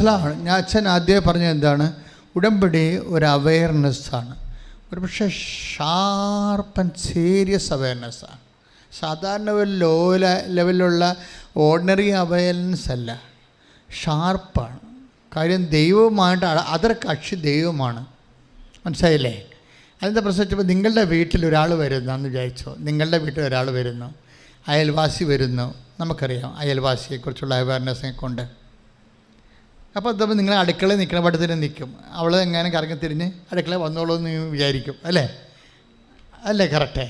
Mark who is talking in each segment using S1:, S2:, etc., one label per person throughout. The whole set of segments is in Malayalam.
S1: അതാണ് ഞാൻ അച്ഛൻ ആദ്യമേ പറഞ്ഞത് എന്താണ്? ഉടമ്പടി ഒരു അവയർനെസ്സാണ് ഒരു പക്ഷേ ഷാർപ്പ് ആൻഡ് സീരിയസ് അവയർനെസ്സാണ് സാധാരണ ഒരു ലോ ലെവലിലുള്ള ഓർഡിനറി അവയർനെസ് അല്ല. ഷാർപ്പാണ് കാര്യം ദൈവവുമായിട്ട് അതർ കക്ഷി ദൈവമാണ്. മനസ്സിലായില്ലേ? അതിന്റെ പ്രശ്നം നിങ്ങളുടെ വീട്ടിൽ ഒരാൾ വരുന്നു എന്ന് വിചാരിച്ചോ? നിങ്ങളുടെ വീട്ടിൽ ഒരാൾ വരുന്നു. അയൽവാസി വരുന്നു. നമുക്കറിയാം അയൽവാസിയെക്കുറിച്ചുള്ള അവയർനെസ്സിനെ കൊണ്ട് അപ്പോൾ അതപ്പോൾ നിങ്ങൾ അടുക്കളയിൽ നിൽക്കുന്ന പട്ടത്തിൽ നിൽക്കും. അവൾ എങ്ങനെ കറങ്ങി തിരിഞ്ഞ് അടുക്കള വന്നോളൂ എന്ന് വിചാരിക്കും അല്ലേ? അല്ലേ കറക്റ്റേ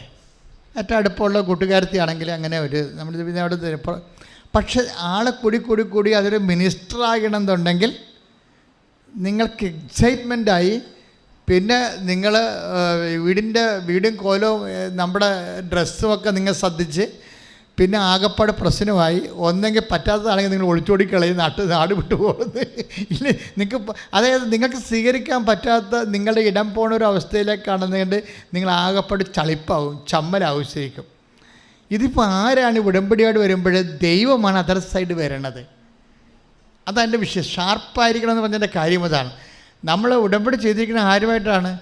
S1: ഏറ്റവും അടുപ്പമുള്ള കൂട്ടുകാരത്തിയാണെങ്കിൽ അങ്ങനെ ഒരു നമ്മൾ പിന്നെ അവിടെ പക്ഷെ ആളെ കൂടി കൂടി കൂടി അതൊരു മിനിസ്റ്റർ ആകണമെന്നുണ്ടെങ്കിൽ നിങ്ങൾക്ക് എക്സൈറ്റ്മെന്റായി പിന്നെ നിങ്ങൾ വീടിന്റെ വീടും കോലവും നമ്മുടെ ഡ്രസ്സും ഒക്കെ നിങ്ങൾ ശ്രദ്ധിച്ച് പിന്നെ ആകപ്പാട് പ്രശ്നമായി. ഒന്നെങ്കിൽ പറ്റാത്തതാണെങ്കിൽ നിങ്ങൾ ഒളിച്ചോടി കളയും നാട്ട് നാട് വിട്ടു പോകുന്നത്. ഇല്ല നിങ്ങൾക്ക് അതായത് നിങ്ങൾക്ക് സ്വീകരിക്കാൻ പറ്റാത്ത നിങ്ങളുടെ ഇടം പോണ ഒരു അവസ്ഥയിലേക്കാണെന്നുകൊണ്ട് നിങ്ങൾ ആകപ്പാട് ചളിപ്പാവും ചമ്മലാവും ശരിക്കും. ഇതിപ്പോൾ ആരാണ് ഉടമ്പടിയോട് വരുമ്പോൾ ദൈവമാണ് അതർ സൈഡ് വരണത്? അതെന്റെ വിഷയം. ഷാർപ്പായിരിക്കണം എന്ന് പറഞ്ഞതിന്റെ കാര്യം അതാണ്. നമ്മൾ ഉടമ്പടി ചെയ്തിരിക്കുന്ന ആരുമായിട്ടാണ്?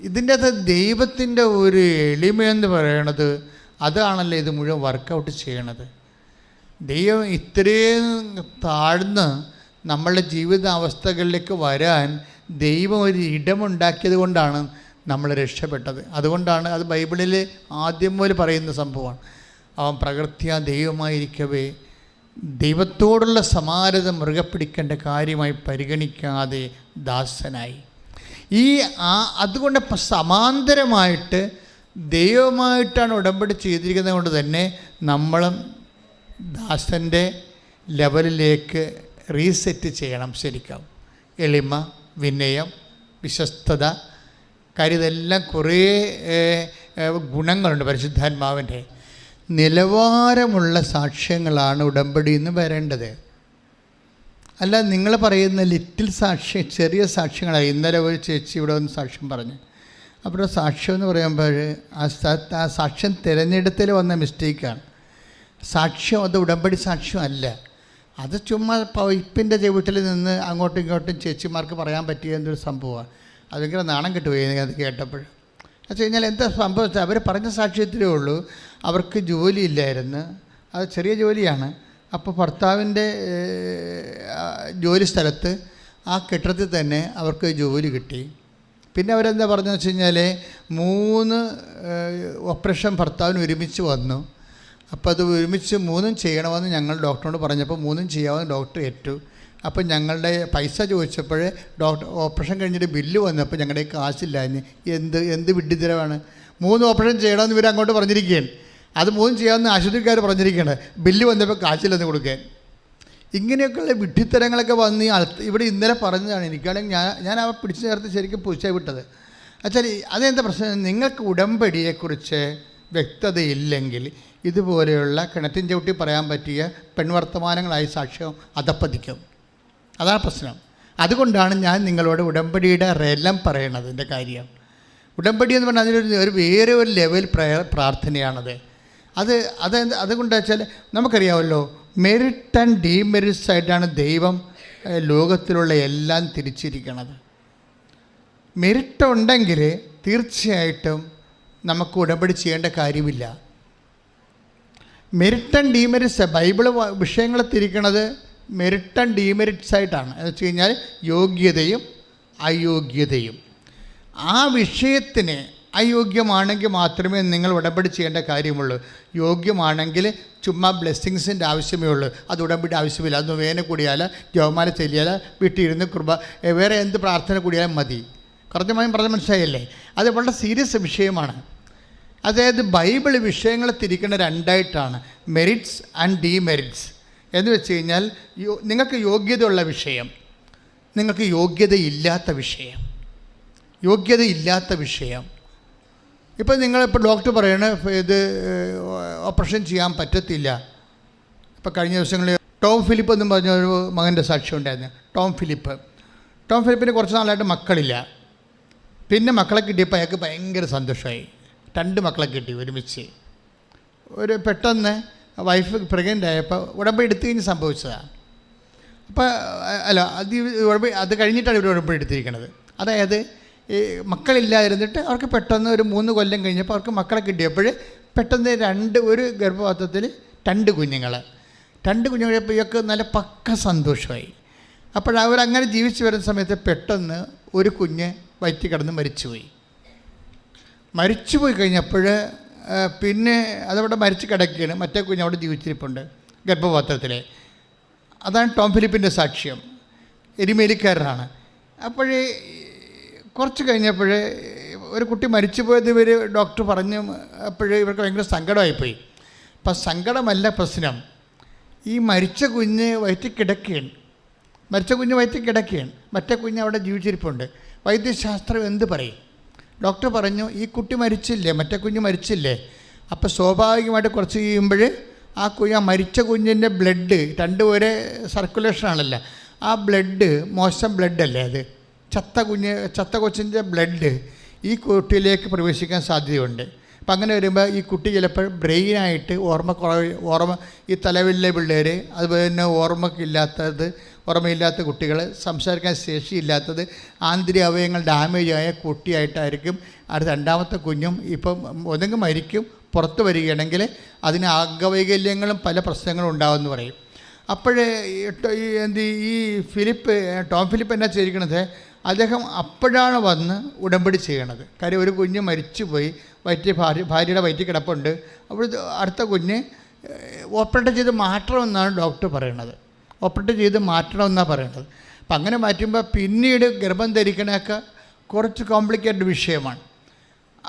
S1: ഇതിന്റെ അകത്ത് ദൈവത്തിന്റെ ഒരു എളിമയെന്ന് പറയണത് അതാണല്ലോ ഇത് മുഴുവൻ വർക്കൗട്ട് ചെയ്യണത്? ദൈവം ഇത്രയും താഴ്ന്ന് നമ്മളുടെ ജീവിതാവസ്ഥകളിലേക്ക് വരാൻ ദൈവം ഒരു ഇടമുണ്ടാക്കിയത് കൊണ്ടാണ് നമ്മൾ രക്ഷപ്പെട്ടത്. അതുകൊണ്ടാണ് അത് ബൈബിളിൽ ആദ്യം മുതൽ പറയുന്ന സംഭവമാണ്. അവൻ പ്രകൃത്യ ദൈവമായിരിക്കവേ ദൈവത്തോടുള്ള സമാനത മുറുകെ പിടിക്കേണ്ട കാര്യമായി പരിഗണിക്കാതെ ദാസനായി. ഈ ആ അതുകൊണ്ട് സമാന്തരമായിട്ട് ദൈവമായിട്ടാണ് ഉടമ്പടി ചെയ്തിരിക്കുന്നത് കൊണ്ട് തന്നെ നമ്മളും ദാസന്റെ ലെവലിലേക്ക് റീസെറ്റ് ചെയ്യണം ശരിക്കും. എളിമ വിനയം വിശ്വസ്തത കാര്യം ഇതെല്ലാം കുറേ ഗുണങ്ങളുണ്ട് പരിശുദ്ധാത്മാവിന്റെ. നിലവാരമുള്ള സാക്ഷ്യങ്ങളാണ് ഉടമ്പടി എന്ന് വരേണ്ടത്. അല്ല നിങ്ങൾ പറയുന്ന ലിറ്റിൽ സാക്ഷ്യം ചെറിയ സാക്ഷ്യങ്ങളാണ് ഇന്നലെ ഒരു ചേച്ചി ഇവിടെ ഒന്ന് സാക്ഷ്യം പറഞ്ഞു. അപ്പോൾ സാക്ഷ്യം എന്ന് പറയുമ്പോൾ ആ സാക്ഷ്യം തിരഞ്ഞെടുത്തിൽ വന്ന മിസ്റ്റേക്കാണ്. സാക്ഷ്യം അത് ഉടമ്പടി സാക്ഷ്യം അല്ല. അത് ചുമ്മാ പൈപ്പിന്റെ ചവിട്ടിൽ നിന്ന് അങ്ങോട്ടും ഇങ്ങോട്ടും ചേച്ചിമാർക്ക് പറയാൻ പറ്റിയ എന്തൊരു സംഭവമാണ്. അത് ഭയങ്കര നാണം കിട്ടുപോയി അത് കേട്ടപ്പോൾ. വെച്ച് കഴിഞ്ഞാൽ എന്താ സംഭവിച്ചത് അവർ പറഞ്ഞ സാക്ഷ്യത്തിലേ ഉള്ളൂ. അവർക്ക് ജോലി ജോലിയില്ലായിരുന്നു അത് ചെറിയ ജോലിയാണ്. അപ്പോൾ ഭർത്താവിന്റെ ജോലി സ്ഥലത്ത് ആ കെട്ടിടത്തിൽ തന്നെ അവർക്ക് ജോലി കിട്ടി. പിന്നെ അവരെന്താ പറഞ്ഞതെന്ന് വെച്ച് കഴിഞ്ഞാൽ മൂന്ന് ഓപ്പറേഷൻ ഭർത്താവിന് ഒരുമിച്ച് വന്നു. അപ്പോൾ അത് ഒരുമിച്ച് മൂന്നും ചെയ്യണമെന്ന് ഞങ്ങൾ ഡോക്ടറോട് പറഞ്ഞപ്പോൾ മൂന്നും ചെയ്യാമെന്ന് ഡോക്ടർ ഏറ്റു. അപ്പോൾ ഞങ്ങളുടെ പൈസ ചോദിച്ചപ്പോൾ ഡോക്ടർ ഓപ്പറേഷൻ കഴിഞ്ഞിട്ട് ബില്ല് വന്നപ്പോൾ ഞങ്ങളുടെ കാശില്ലായിരുന്നു. എന്ത് എന്ത് വിഡ്ഢിത്തരമാണ്? മൂന്ന് ഓപ്പറേഷൻ ചെയ്യണമെന്ന് ഇവർ അങ്ങോട്ട് പറഞ്ഞിരിക്കുകയാണ്. അത് മൂന്നും ചെയ്യാമെന്ന് ആശുപത്രിക്കാർ പറഞ്ഞിരിക്കുകയാണ്. ബില്ല് വന്നപ്പോൾ കാശില്ലെന്ന് കൊടുക്കാൻ. ഇങ്ങനെയൊക്കെയുള്ള വിഡ്ഢിത്തരങ്ങളൊക്കെ വന്ന് ഇവിടെ ഇന്നലെ പറഞ്ഞതാണ് എനിക്കാണെങ്കിൽ ഞാൻ ഞാൻ അവ പിടിച്ചു ചേർത്ത് ശരിക്കും പൂച്ച വിട്ടത്. അച്ഛാൽ അതെന്താ പ്രശ്നം? നിങ്ങൾക്ക് ഉടമ്പടിയെക്കുറിച്ച് വ്യക്തതയില്ലെങ്കിൽ ഇതുപോലെയുള്ള കിണറ്റിൻ ചവിട്ടി പറയാൻ പറ്റിയ പെൺവർത്തമാനങ്ങളായി സാക്ഷ്യം അതപ്പതിക്കും. അതാണ് പ്രശ്നം. അതുകൊണ്ടാണ് ഞാൻ നിങ്ങളോട് ഉടമ്പടിയുടെ റെല്ലം പറയണത് എന്റെ കാര്യം. ഉടമ്പടി എന്ന് പറഞ്ഞാൽ അതിനൊരു ഒരു വേറെ ഒരു ലെവൽ പ്രാർത്ഥനയാണത്. അത് അത് അതുകൊണ്ട് വെച്ചാൽ നമുക്കറിയാമല്ലോ മെറിറ്റ് ആൻഡ് ഡീമെറിറ്റ്സ് ആയിട്ടാണ് ദൈവം ലോകത്തിലുള്ള എല്ലാം തിരിച്ചിരിക്കുന്നത് മെറിറ്റ് ഉണ്ടെങ്കിൽ തീർച്ചയായിട്ടും നമുക്ക് ഉടമ്പടി ചെയ്യേണ്ട കാര്യമില്ല. മെറിറ്റ് ആൻഡ് ഡീമെറിറ്റ്സ് ബൈബിൾ വിഷയങ്ങളെ തിരിക്കണത് മെറിറ്റ് ആൻഡ് ഡീമെറിറ്റ്സ് ആയിട്ടാണ് എന്ന് വെച്ച് കഴിഞ്ഞാൽ യോഗ്യതയും അയോഗ്യതയും. ആ വിഷയത്തിന് അയോഗ്യമാണെങ്കിൽ മാത്രമേ നിങ്ങൾ ഉടമ്പടി ചെയ്യേണ്ട കാര്യമുള്ളൂ. യോഗ്യമാണെങ്കിൽ ചുമ്മാ ബ്ലെസ്സിങ്സിന്റെ ആവശ്യമേ ഉള്ളൂ. അത് ഉടമ്പടി ആവശ്യമില്ല. അത് വേന കൂടിയാൽ ജവമാല ചെല്ലിയാൽ വീട്ടിലിരുന്ന് കുർബ വേറെ എന്ത് പ്രാർത്ഥന കൂടിയാലും മതി. കൃത്യമായും പറഞ്ഞ മനസ്സിലായല്ലേ? അത് വളരെ സീരിയസ് വിഷയമാണ്. അതായത് ബൈബിൾ വിഷയങ്ങളെ തിരിക്കുന്ന രണ്ടായിട്ടാണ്. Merits and demerits. എന്ന് വെച്ച് കഴിഞ്ഞാൽ നിങ്ങൾക്ക് യോഗ്യതയുള്ള വിഷയം. നിങ്ങൾക്ക് യോഗ്യതയില്ലാത്ത വിഷയം. യോഗ്യതയില്ലാത്ത വിഷയം. ഇപ്പം നിങ്ങളിപ്പോൾ ഡോക്ടർ പറയണ ഇത് ഓപ്പറേഷൻ ചെയ്യാൻ പറ്റത്തില്ല. ഇപ്പം കഴിഞ്ഞ ദിവസങ്ങളിൽ ടോം ഫിലിപ്പ് എന്ന് പറഞ്ഞ ഒരു മകന്റെ സാക്ഷ്യം ഉണ്ടായിരുന്നു ടോം ഫിലിപ്പ്. ടോം ഫിലിപ്പിന് കുറച്ച് നാളായിട്ട് മക്കളില്ല. പിന്നെ മക്കളെ കിട്ടിയപ്പോൾ അയാൾക്ക് ഭയങ്കര സന്തോഷമായി. രണ്ട് മക്കളെ കിട്ടി ഒരുമിച്ച്. ഒരു പെട്ടെന്ന് വൈഫ് പ്രഗ്നന്റ് ആയപ്പോൾ ഉടമ്പ് എടുത്തു കഴിഞ്ഞ് സംഭവിച്ചതാണ് അപ്പോൾ അല്ല അത് ഉടമ്പ് അത് കഴിഞ്ഞിട്ടാണ് ഇവർ ഉടമ്പ് എടുത്തിരിക്കുന്നത് അതായത് ഈ മക്കളില്ലാതിരുന്നിട്ട് അവർക്ക് പെട്ടെന്ന് ഒരു മൂന്ന് കൊല്ലം കഴിഞ്ഞപ്പോൾ അവർക്ക് മക്കളെ കിട്ടിയപ്പോൾ പെട്ടെന്ന് രണ്ട് ഒരു ഗർഭപാത്രത്തിൽ രണ്ട് കുഞ്ഞുങ്ങൾ. രണ്ട് കുഞ്ഞുങ്ങൾ ഇവർക്ക് നല്ല പക്ക സന്തോഷമായി. അപ്പോൾ അവരങ്ങനെ ജീവിച്ചു വരുന്ന സമയത്ത് പെട്ടെന്ന് ഒരു കുഞ്ഞ് വയറ്റി കിടന്ന് മരിച്ചുപോയി. മരിച്ചുപോയി കഴിഞ്ഞപ്പോൾ പിന്നെ അതവിടെ മരിച്ച് കിടക്കുകയാണ്. മറ്റേ കുഞ്ഞ് അവിടെ ജീവിച്ചിരിപ്പുണ്ട് ഗർഭപാത്രത്തിൽ അതാണ് ടോം ഫിലിപ്പിന്റെ സാക്ഷ്യം. എരിമേലിക്കാരനാണ്. അപ്പോഴേ കുറച്ച് കഴിഞ്ഞപ്പോൾ ഒരു കുട്ടി മരിച്ചു പോയത് ഇവർ ഡോക്ടർ പറഞ്ഞു അപ്പോഴേ ഇവർക്ക് ഭയങ്കര സങ്കടമായിപ്പോയി. അപ്പം സങ്കടമല്ല പ്രശ്നം. ഈ മരിച്ച കുഞ്ഞ് വയറ്റിൽ കിടക്കുകയാണ്. മരിച്ച കുഞ്ഞ് വയറ്റിൽ കിടക്കുകയാണ്. മറ്റേ കുഞ്ഞ് അവിടെ ജീവിച്ചിരിപ്പുണ്ട്. വൈദ്യശാസ്ത്രം എന്ത് പറയും? ഡോക്ടർ പറഞ്ഞു ഈ കുട്ടി മരിച്ചില്ലേ? മറ്റേ കുഞ്ഞ് മരിച്ചില്ലേ? അപ്പോൾ സ്വാഭാവികമായിട്ട് കുറച്ച് കഴിയുമ്പോൾ ആ കുഞ്ഞ് ആ മരിച്ച കുഞ്ഞിന്റെ ബ്ലഡ് രണ്ടും ഒരേ സർക്കുലേഷൻ ആണല്ലോ ആ ബ്ലഡ് മോശം ബ്ലഡ് അല്ലേ അത്? ചത്ത കുഞ്ഞ് ചത്ത കൊച്ചിന്റെ ബ്ലഡ് ഈ കുട്ടിയിലേക്ക് പ്രവേശിക്കാൻ സാധ്യതയുണ്ട്. അപ്പം അങ്ങനെ വരുമ്പോൾ ഈ കുട്ടി ചിലപ്പോൾ ബ്രെയിനായിട്ട് ഓർമ്മക്കുറവ് ഓർമ്മ ഈ തലവിലെ പിള്ളേർ അതുപോലെ തന്നെ ഓർമ്മക്കില്ലാത്തത് ഓർമ്മയില്ലാത്ത കുട്ടികൾ സംസാരിക്കാൻ ശേഷിയില്ലാത്തത് ആന്തരിക അവയവങ്ങൾ ഡാമേജ് ആയ കുട്ടിയായിട്ടായിരിക്കും. അടുത്ത രണ്ടാമത്തെ കുഞ്ഞും ഇപ്പം ഒന്നെങ്കിൽ മരിക്കും പുറത്ത് വരികയാണെങ്കിൽ അതിന് അംഗവൈകല്യങ്ങളും പല പ്രശ്നങ്ങളും ഉണ്ടാവുമെന്ന് പറയും. അപ്പോഴേ ഈ എന്ത് ഈ ഫിലിപ്പ് ടോം ഫിലിപ്പ് എന്നാ ചെയ്തിരിക്കണത്? അദ്ദേഹം അപ്പോഴാണ് വന്ന് ഉടമ്പടി ചെയ്യണത്. കാര്യം ഒരു കുഞ്ഞ് മരിച്ചു പോയി വയറ്റി ഭാര്യ ഭാര്യയുടെ വയറ്റി കിടപ്പുണ്ട്. അപ്പോൾ അടുത്ത കുഞ്ഞ് ഓപ്പറേറ്റ് ചെയ്ത് മാറ്റണമെന്നാണ് ഡോക്ടർ പറയണത്. ഓപ്പറേറ്റ് ചെയ്ത് മാറ്റണമെന്നാണ് പറയണത്. അപ്പം അങ്ങനെ മാറ്റുമ്പോൾ പിന്നീട് ഗർഭം ധരിക്കണമൊക്കെ കുറച്ച് കോംപ്ലിക്കേറ്റഡ് വിഷയമാണ്.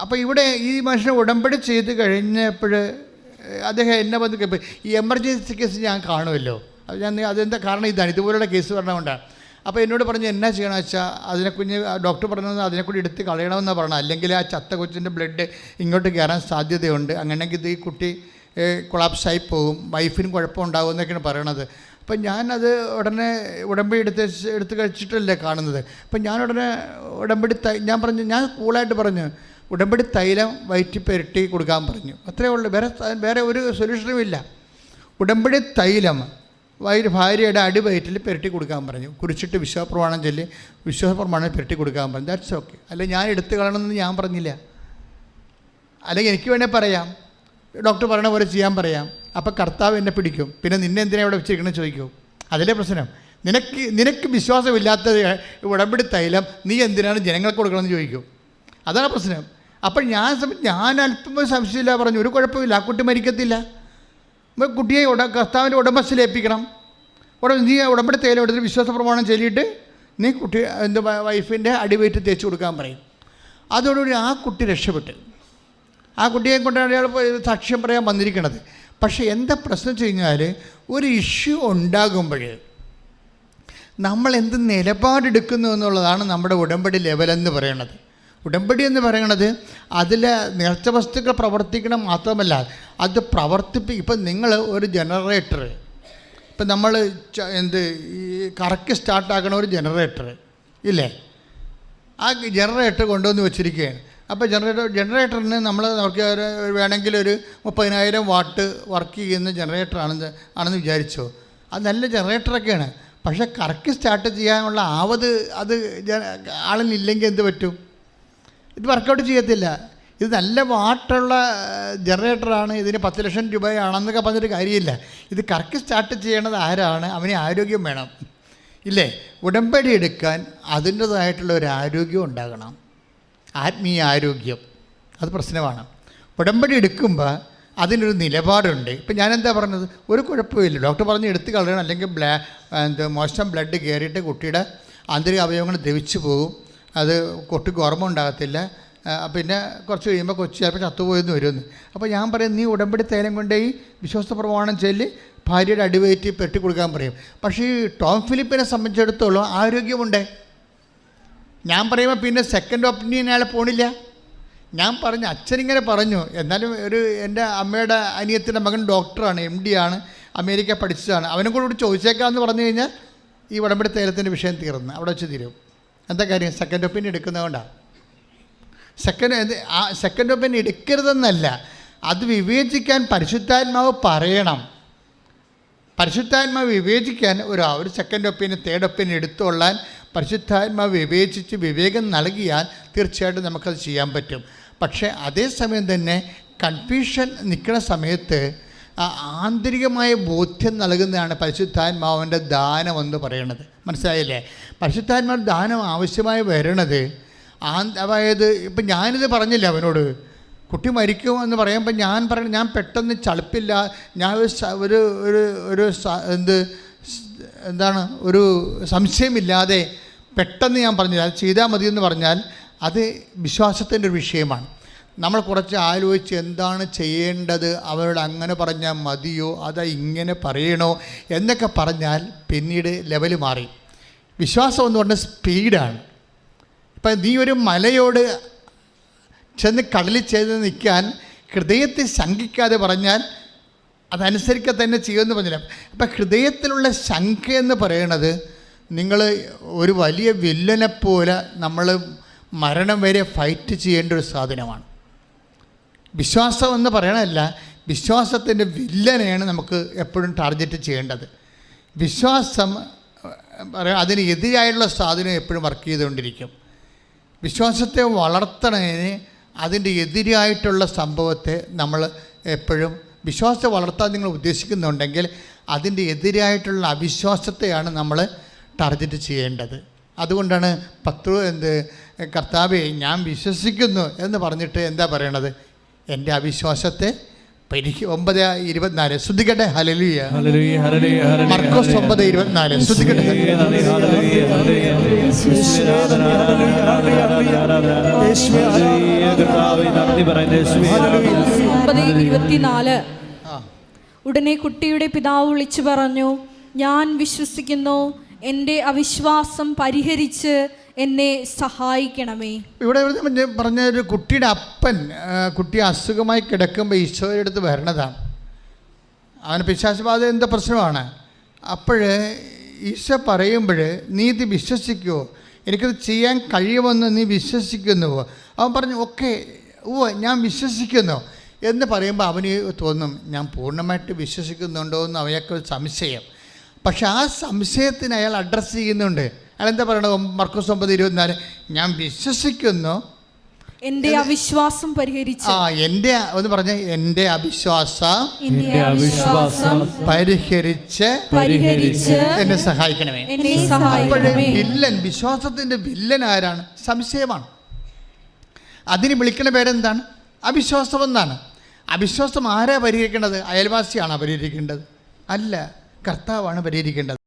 S1: അപ്പോൾ ഇവിടെ ഈ മനുഷ്യനെ ഉടമ്പടി ചെയ്ത് കഴിഞ്ഞപ്പോൾ അദ്ദേഹം എന്നെ വന്ന് ഈ എമർജൻസി കേസ് ഞാൻ കാണുമല്ലോ. അത് ഞാൻ അതെന്താ കാരണം ഇതാണ്? ഇതുപോലുള്ള കേസ് പറഞ്ഞുകൊണ്ടാണ് അപ്പോൾ എന്നോട് പറഞ്ഞു എന്നാ ചെയ്യണമെന്ന് വെച്ചാൽ അതിനെ കുഞ്ഞ് ഡോക്ടർ പറഞ്ഞത് അതിനെ കൂടി എടുത്ത് കളയണമെന്നാണ് പറഞ്ഞത്. അല്ലെങ്കിൽ ആ ചത്ത കൊച്ചിന്റെ ബ്ലഡ് ഇങ്ങോട്ട് കയറാൻ സാധ്യതയുണ്ട്. അങ്ങനെയെങ്കിൽ ഇത് ഈ കുട്ടി കൊളാപ്സായി പോകും. വൈഫിനും കുഴപ്പമുണ്ടാകും എന്നൊക്കെയാണ് പറയണത്. അപ്പം ഞാനത് ഉടനെ ഉടമ്പി എടുത്ത് എടുത്ത് കഴിച്ചിട്ടല്ലേ കാണുന്നത്. അപ്പം ഞാൻ ഉടനെ ഉടമ്പടി ഞാൻ പറഞ്ഞു ഞാൻ കൂളായിട്ട് പറഞ്ഞു ഉടമ്പടി തൈലം വയറ്റി പെരട്ടി കൊടുക്കാൻ പറഞ്ഞു. അത്രേ ഉള്ളൂ. വേറെ വേറെ ഒരു സൊല്യൂഷനും ഇല്ല. ഉടമ്പടി തൈലം വൈര് ഭാര്യയുടെ അടിവയറ്റിൽ പെരട്ടി കൊടുക്കാൻ പറഞ്ഞു. കുറിച്ചിട്ട് വിശ്വാസപ്രമാണം ചൊല്ലി വിശ്വാസപ്രമാണം പെരട്ടി കൊടുക്കാൻ പറഞ്ഞു. ദാറ്റ്സ് ഓക്കെ അല്ല ഞാൻ എടുത്തു കളയണമെന്ന് ഞാൻ പറഞ്ഞില്ല. അല്ലെങ്കിൽ എനിക്ക് വേണേൽ പറയാം. ഡോക്ടർ പറയണ പോലെ ചെയ്യാൻ പറയാം. അപ്പം കർത്താവ് എന്നെ പിടിക്കും. പിന്നെ നിന്നെ എന്തിനാ ഇവിടെ വെച്ചിരിക്കണം ചോദിക്കും. അതിലെ പ്രശ്നം. നിനക്ക് നിനക്ക് വിശ്വാസമില്ലാത്ത ഉടമ്പടി തൈലം നീ എന്തിനാണ് ജനങ്ങൾക്ക് കൊടുക്കണമെന്ന് ചോദിക്കും. അതാണ് പ്രശ്നം. അപ്പം ഞാൻ ഞാൻ അല്പം സംശയമില്ല പറഞ്ഞു. ഒരു കുഴപ്പമില്ല. ആ കുട്ടി മരിക്കത്തില്ല. അപ്പോൾ കുട്ടിയെ ഉട കർത്താവിന്റെ ഉടമസ്ഥയിൽ ഏൽപ്പിക്കണം ഉടൻ നീ ഉടമ്പടി തേയില എടുത്തിട്ട് വിശ്വാസ പ്രമാണം ചൊല്ലിയിട്ട് നീ കുട്ടി എന്റെ വൈഫിന്റെ അടിവയറ്റ് തേച്ച് കൊടുക്കാൻ പറയും. അതോടുകൂടി ആ കുട്ടി രക്ഷപ്പെട്ട്. ആ കുട്ടിയെ കൊണ്ടാണ് അയാൾ സാക്ഷ്യം പറയാൻ വന്നിരിക്കണത്. പക്ഷേ എന്താ പ്രശ്നം വെച്ച് കഴിഞ്ഞാൽ ഒരു ഇഷ്യൂ ഉണ്ടാകുമ്പോൾ നമ്മൾ എന്ത് നിലപാടെടുക്കുന്നു എന്നുള്ളതാണ് നമ്മുടെ ഉടമ്പടി ലെവലെന്ന് പറയണത്. ഉടമ്പടി എന്ന് പറയണത് അതിൽ നേർച്ച വസ്തുക്കൾ പ്രവർത്തിക്കണം മാത്രമല്ല അത് പ്രവർത്തിപ്പി ഇപ്പം നിങ്ങൾ ഒരു ജനറേറ്റർ ഇപ്പം നമ്മൾ എന്ത് ഈ കറക്റ്റ് സ്റ്റാർട്ടാക്കണ ഒരു ജനറേറ്റർ ഇല്ലേ? ആ ജനറേറ്റർ കൊണ്ടുവന്ന് വെച്ചിരിക്കുകയാണ്. അപ്പോൾ ജനറേറ്റർ ജനറേറ്ററിന് നമ്മൾ നമുക്ക് വേണമെങ്കിൽ ഒരു മുപ്പതിനായിരം വാട്ട് വർക്ക് ചെയ്യുന്ന ജനറേറ്റർ ആണെന്ന് വിചാരിച്ചോ. അത് നല്ല ജനറേറ്ററൊക്കെയാണ് പക്ഷേ കറക്റ്റ് സ്റ്റാർട്ട് ചെയ്യാനുള്ള ആവത് അത് ആളിനില്ലെങ്കിൽ എന്ത് പറ്റും? ഇത് വർക്കൗട്ട് ചെയ്യത്തില്ല. ഇത് നല്ല വാട്ടുള്ള ജനറേറ്ററാണ് ഇതിന് പത്ത് ലക്ഷം രൂപയാണെന്നൊക്കെ പറഞ്ഞിട്ട് കാര്യമില്ല. ഇത് കറക്റ്റ് സ്റ്റാർട്ട് ചെയ്യണത് ആരാണ്? അവന് ആരോഗ്യം വേണം. ഇല്ലേ? ഉടമ്പടി എടുക്കാൻ അതിന്റേതായിട്ടുള്ള ഒരു ആരോഗ്യം ഉണ്ടാകണം. ആത്മീയ ആരോഗ്യം. അത് പ്രശ്നമാണ്. ഉടമ്പടി എടുക്കുമ്പോൾ അതിനൊരു നിലപാടുണ്ട്. ഇപ്പം ഞാനെന്താ പറഞ്ഞത്? ഒരു കുഴപ്പമില്ല. ഡോക്ടർ പറഞ്ഞ് എടുത്ത് കളയണം. അല്ലെങ്കിൽ ബ്ലാ എന്താ മോശം ബ്ലഡ് കയറിയിട്ട് കുട്ടിയുടെ ആന്തരിക അവയവങ്ങൾ ദ്രവിച്ചു പോകും. അത് കുട്ടിക്ക് ഓർമ്മ ഉണ്ടാകത്തില്ല. പിന്നെ കുറച്ച് കഴിയുമ്പോൾ കൊച്ചു ചിലപ്പോൾ ചത്തുപോയെന്ന് വരുമെന്ന് അപ്പോൾ ഞാൻ പറയും നീ ഉടമ്പടി തേലം ഈ വിശ്വാസ പ്രമാണം ചൊല്ലി ഭാര്യയുടെ അടിവയറ്റി പെട്ടി കൊടുക്കാൻ പറയും. പക്ഷേ ഈ ടോം ഫിലിപ്പിനെ സംബന്ധിച്ചിടത്തോളം ആരോഗ്യമുണ്ട്. ഞാൻ പറയുമ്പോൾ പിന്നെ സെക്കൻഡ് ഒപ്പീനിയൻ അയാൾ പോണില്ല. ഞാൻ പറഞ്ഞു അച്ഛനിങ്ങനെ പറഞ്ഞു. എന്നാലും ഒരു എന്റെ അമ്മയുടെ അനിയത്തിന്റെ മകൻ ഡോക്ടറാണ് എം ഡി ആണ് അമേരിക്ക പഠിച്ചതാണ്. അവനും കൂടെ ചോദിച്ചേക്കാമെന്ന് പറഞ്ഞു കഴിഞ്ഞാൽ ഈ ഉടമ്പടി തേലത്തിന്റെ വിഷയം തീർന്നു. അവിടെ വെച്ച് തീരും. എന്താ കാര്യം? സെക്കൻഡ് ഒപ്പീനിയൻ എടുക്കുന്നതുകൊണ്ടാണ് സെക്കൻഡ് ആ സെക്കൻഡ് ഒപ്പീനിയൻ എടുക്കരുതെന്നല്ല. അത് വിവേചിക്കാൻ പരിശുദ്ധാത്മാവ് പറയണം. പരിശുദ്ധാത്മാവ് വിവേചിക്കാൻ ഒരു ഒരു സെക്കൻഡ് ഒപ്പീനിയൻ തേർഡ് ഒപ്പീനിയൻ എടുത്തുകൊള്ളാൻ പരിശുദ്ധാത്മാവ് വിവേചിച്ച് വിവേകം നൽകിയാൽ തീർച്ചയായിട്ടും നമുക്കത് ചെയ്യാൻ പറ്റും. പക്ഷേ അതേസമയം തന്നെ കൺഫ്യൂഷൻ നിൽക്കുന്ന സമയത്ത് ആന്തരികമായ ബോധ്യം നൽകുന്നതാണ് പരിശുദ്ധാത്മാവിന്റെ ദാനമെന്ന് പറയുന്നത്. മനസ്സിലായില്ലേ? പരിശുദ്ധാത്മാർ ദാനം ആവശ്യമായി വരണത്. ആ അതായത് ഇപ്പം ഞാനിത് പറഞ്ഞില്ല അവനോട്. കുട്ടി മരിക്കും എന്ന് പറയുമ്പോൾ ഞാൻ പറയണ ഞാൻ പെട്ടെന്ന് ചളിപ്പില്ല. ഞാൻ ഒരു ഒരു ഒരു എന്ത് എന്താണ്? ഒരു സംശയമില്ലാതെ പെട്ടെന്ന് ഞാൻ പറഞ്ഞില്ല. അത് ചെയ്താൽ മതി എന്ന് പറഞ്ഞാൽ അത് വിശ്വാസത്തിന്റെ ഒരു വിഷയമാണ്. നമ്മൾ കുറച്ച് ആലോചിച്ച് എന്താണ് ചെയ്യേണ്ടത്? അവരോട് അങ്ങനെ പറഞ്ഞാൽ മതിയോ? അതാ ഇങ്ങനെ പറയണോ? എന്നൊക്കെ പറഞ്ഞാൽ പിന്നീട് ലെവൽ മാറി. വിശ്വാസം എന്ന് പറഞ്ഞാൽ സ്പീഡാണ് ഇപ്പം നീ ഒരു മലയോട് ചെന്ന് കടലിൽ ചെയ്ത് നിൽക്കാൻ ഹൃദയത്തെ ശങ്കിക്കാതെ പറഞ്ഞാൽ അതനുസരിക്കുക തന്നെ ചെയ്യുമെന്ന് പറഞ്ഞില്ല. അപ്പം ഹൃദയത്തിലുള്ള ശങ്ക എന്ന് പറയണത് നിങ്ങൾ ഒരു വലിയ വില്ലനെ പോലെ നമ്മൾ മരണം വരെ ഫൈറ്റ് ചെയ്യേണ്ട ഒരു സാധനമാണ്. വിശ്വാസം എന്ന് പറയണമല്ല വിശ്വാസത്തിന്റെ വില്ലനെയാണ് നമുക്ക് എപ്പോഴും ടാർഗറ്റ് ചെയ്യേണ്ടത്. വിശ്വാസം പറയാം അതിന് എതിരായിട്ടുള്ള സാധനം എപ്പോഴും വർക്ക് ചെയ്തുകൊണ്ടിരിക്കും. വിശ്വാസത്തെ വളർത്തണതിന് അതിന്റെ എതിരായിട്ടുള്ള സംഭവത്തെ നമ്മൾ എപ്പോഴും വിശ്വാസത്തെ വളർത്താൻ നിങ്ങൾ ഉദ്ദേശിക്കുന്നുണ്ടെങ്കിൽ അതിന്റെ എതിരായിട്ടുള്ള അവിശ്വാസത്തെയാണ് നമ്മൾ ടാർഗറ്റ് ചെയ്യേണ്ടത്. അതുകൊണ്ടാണ് പത്രു എന്ത് കർത്താവെ ഞാൻ വിശ്വസിക്കുന്നു എന്ന് പറഞ്ഞിട്ട് എന്താ പറയണത്? എന്റെ അവിശ്വാസത്തെ എനിക്ക് ഒമ്പത് ഇരുപത്തിനാല്. ശ്രദ്ധിക്കട്ടെ? ഹലലിയ
S2: ഹല്ലേലൂയ, ഹല്ലേലൂയ, ഹല്ലേലൂയ,
S1: മർക്കോസ് ഒമ്പത് ഇരുപത്തിനാല്. ശ്രദ്ധിക്കട്ടെ?
S3: ഉടനെ കുട്ടിയുടെ പിതാവ് വിളിച്ചു പറഞ്ഞു ഞാൻ വിശ്വസിക്കുന്നു. എന്റെ അവിശ്വാസം പരിഹരിച്ച് എന്നെ സഹായിക്കണമേ.
S1: ഇവിടെ പറഞ്ഞ ഒരു കുട്ടിയുടെ അപ്പൻ കുട്ടി അസുഖമായി കിടക്കുമ്പോൾ ഈശോയുടെ അടുത്ത് വരണതാണ്. അവന് പിശാശബാധ എന്താ പ്രശ്നമാണ്. അപ്പോൾ ഈശോ പറയുമ്പോൾ നീ ഇത് വിശ്വസിക്കുമോ എനിക്കത് ചെയ്യാൻ കഴിയുമെന്ന് നീ വിശ്വസിക്കുന്നുവോ അവൻ പറഞ്ഞു ഓക്കെ ഓ ഞാൻ വിശ്വസിക്കുന്നു. എന്ന് പറയുമ്പോൾ അവന് തോന്നും ഞാൻ പൂർണമായിട്ട് വിശ്വസിക്കുന്നുണ്ടോ എന്ന് അവയൊക്കെ സംശയം. പക്ഷെ ആ സംശയത്തിന് അയാൾ അഡ്രസ്സ് ചെയ്യുന്നുണ്ട്. അയാൾ എന്താ പറയണത് മർക്കോസ് ഒമ്പത് ഇരുപത്തിനാല്. ഞാൻ വിശ്വസിക്കുന്നു.
S3: എന്റെ അവിശ്വാസം പരിഹരിച്ചു.
S1: ആ എന്റെ ഒന്ന് പറഞ്ഞ. എന്റെ അവിശ്വാസം
S3: എന്റെ അവിശ്വാസം
S1: പരിഹരിച്ച്
S3: പരിഹരിച്ച്
S1: എന്നെ സഹായിക്കണമേ.
S3: എന്നെ സഹായിക്കണമേ.
S1: വില്ലൻ വിശ്വാസത്തിന്റെ വില്ലൻ ആരാണ്? സംശയമാണ്. അതിന് വിളിക്കുന്ന പേരെന്താണ്? അവിശ്വാസം എന്നാണ്. അവിശ്വാസം ആരാ പരിഹരിക്കേണ്ടത്? അയൽവാസിയാണ് പരിഹരിക്കേണ്ടത്? അല്ല കർത്താവാണ് പരിഹരിക്കേണ്ടത്.